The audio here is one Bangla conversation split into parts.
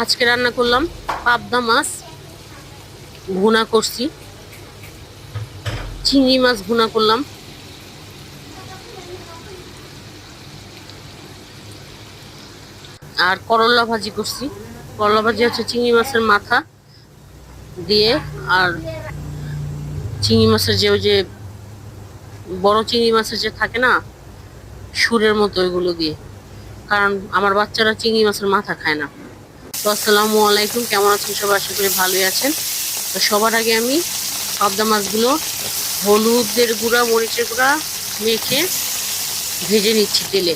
আজকে রান্না করলাম পাবদা মাছ ভুনা করছি। চিংড়ি মাছ ভুনা করলাম। আর করলা ভাজি করছি। করলা ভাজি হচ্ছে চিংড়ি মাছের মাথা দিয়ে আর চিংড়ি মাছের যে ওই যে বড় চিংড়ি মাছের যে থাকে না, সুরের মতো ওইগুলো দিয়ে। কারণ আমার বাচ্চারা চিংড়ি মাছের মাথা খায় না। তো আসসালামু আলাইকুম, কেমন আছেন সবাই? আশা করি ভালোই আছেন। তো সবার আগে আমি পাবদা মাছগুলো, হলুদের গুঁড়া, মরিচের গুঁড়া মেখে ভেজে নিচ্ছি তেলে।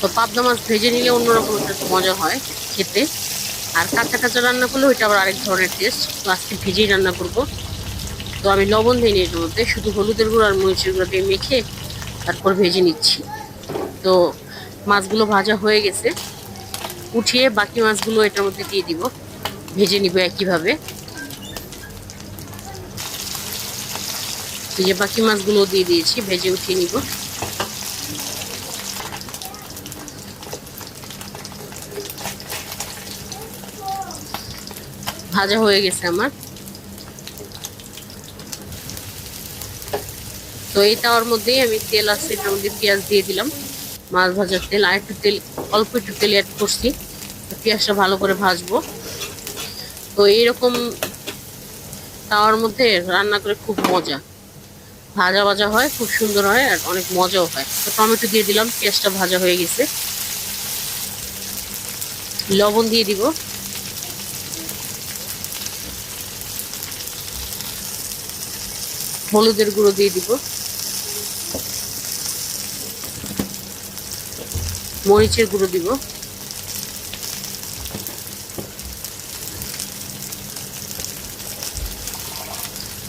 তো পাবদা মাছ ভেজে নিলে অন্যরকম একটা মজা হয় খেতে। আর কাঁচা কাঁচা রান্না করলে ওইটা আবার আরেক ধরনের টেস্ট তো আজকে ভেজেই রান্না করব। তো আমি লবণ দিইনি এটার মধ্যে, শুধু হলুদের গুঁড়ো আর মরিচের গুঁড়ো দিয়ে মেখে তারপর ভেজে নিচ্ছি। তো মাছগুলো ভাজা হয়ে গেছে। উঠিয়ে বাকি মাছগুলো এটার মধ্যে দিয়ে দিব। ভেজে নিব একইভাবে। যে বাকি মাছগুলো দিয়ে দিয়েছি, ভেজে উঠিয়ে নিব। ভাজা হয়ে গেছে আমার। তো এই তাওয়ার মধ্যেই আমি তেল আছে এটার মধ্যে পেঁয়াজ দিয়ে দিলাম। মাছ ভাজার তেল আর একটু তেল, অল্প একটু তেল অ্যাড করছি। পেঁয়াজটা ভালো করে ভাজবো। তো এইরকম তাওয়ার মধ্যে রান্না করে খুব মজা। ভাজা ভাজা হয়, খুব সুন্দর হয় আর অনেক মজাও হয়। তো টমেটো দিয়ে দিলাম, পেঁয়াজটা ভাজা হয়ে গেছে। লবণ দিয়ে দিব। হলুদের গুঁড়ো দিয়ে দিব। মরিচের গুঁড়ো দিব।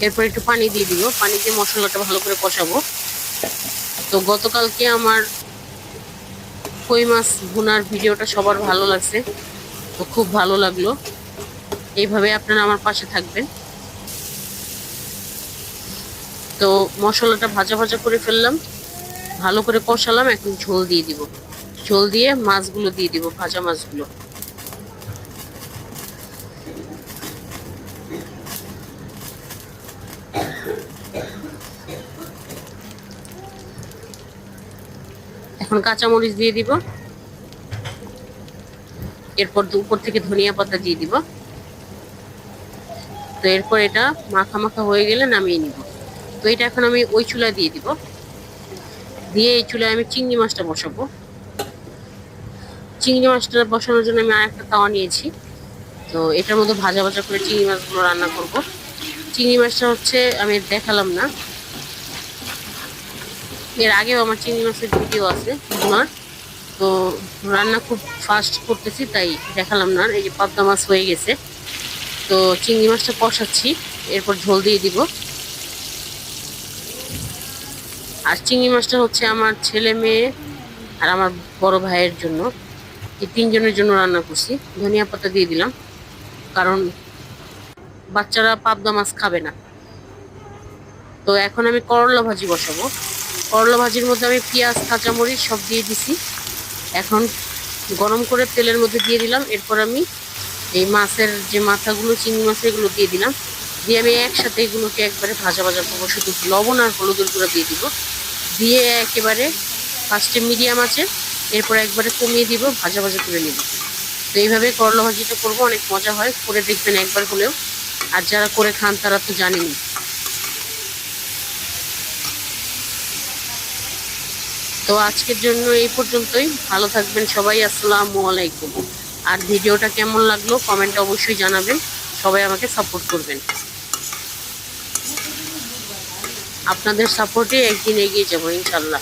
এরপর একটু পানি দিয়ে দিব। পানি দিয়ে মশলাটা ভালো করে কষাবো। তো গতকালকে আমার কই মাছ ভুনার ভিডিওটা সবার ভালো লাগছে। তো খুব ভালো লাগল। এইভাবে আপনারা আমার পাশে থাকবেন। তো মশলাটা ভাজা ভাজা করে ফেললাম। ভালো করে কষালাম, এখন ঝোল দিয়ে দিব। ঝোল দিয়ে মাছগুলো দিয়ে দিব, ভাজা মাছগুলো। এখন কাঁচামরিচ দিয়ে দিব। এরপর উপর থেকে ধনিয়া পাতা দিয়ে দিব। তো এরপর এটা মাখা মাখা হয়ে গেলে নামিয়ে নিব। তো এটা এখন আমি ওই চুলায় দিয়ে দিব। দিয়ে এই চুলায় আমি চিংড়ি মাছটা বসাবো। চিংড়ি মাছটা বসানোর জন্য আমি আরেকটা তাওয়া নিয়েছি। তো এটার মধ্যে ভাজা ভাজা করে চিংড়ি মাছগুলো রান্না করব। চিংড়ি মাছটা হচ্ছে আমি দেখালাম না। এর আগেও আমার চিংড়ি মাছের ভিডিও আছে ভুনার তো রান্না খুব ফাস্ট করতেছি, তাই দেখালাম না। এই যে পাবদা মাছ হয়ে গেছে। তো চিংড়ি মাছটা কষাচ্ছি, এরপর ঝোল দিয়ে দিব। আর চিংড়ি মাছটা হচ্ছে আমার ছেলে মেয়ে আর আমার বড় ভাইয়ের জন্য। এই তিনজনের জন্য রান্না করছি। ধনিয়া পাতা দিয়ে দিলাম, কারণ বাচ্চারা পাবদা মাছ খাবে না। তো এখন আমি করলা ভাজি বসাবো। করলা ভাজির মধ্যে আমি পেঁয়াজ, কাঁচামরিচ সব দিয়ে দিছি। এখন গরম করে তেলের মধ্যে দিয়ে দিলাম। এরপর আমি এই মাছের যে মাথাগুলো, চিংড়ি মাছের এগুলো দিয়ে দিলাম। দিয়ে আমি একসাথে এগুলোকে একবারে ভাজা ভাজা করব। শুধু লবণ আর হলুদের গুঁড়ো দিয়ে দিব। দিয়ে একেবারে ফার্স্টে মিডিয়াম আছে, এরপর একবারে কমিয়ে দিব, ভাজা ভাজা করে নিব। তো এইভাবে করলা ভাজিটা করব, অনেক মজা হয়। করে দেখবেন একবার হলেও। আর যারা করে খান তারা তো জানেনি তো আজকের জন্য এই পর্যন্তই। ভালো থাকবেন সবাই, আসসালামু আলাইকুম। আর ভিডিওটা কেমন লাগল কমেন্টে অবশ্যই জানাবেন। সবাই আমাকে সাপোর্ট করবেন। আপনাদের সাপোর্টে একদিন এগিয়ে যাব, ইনশাল্লাহ।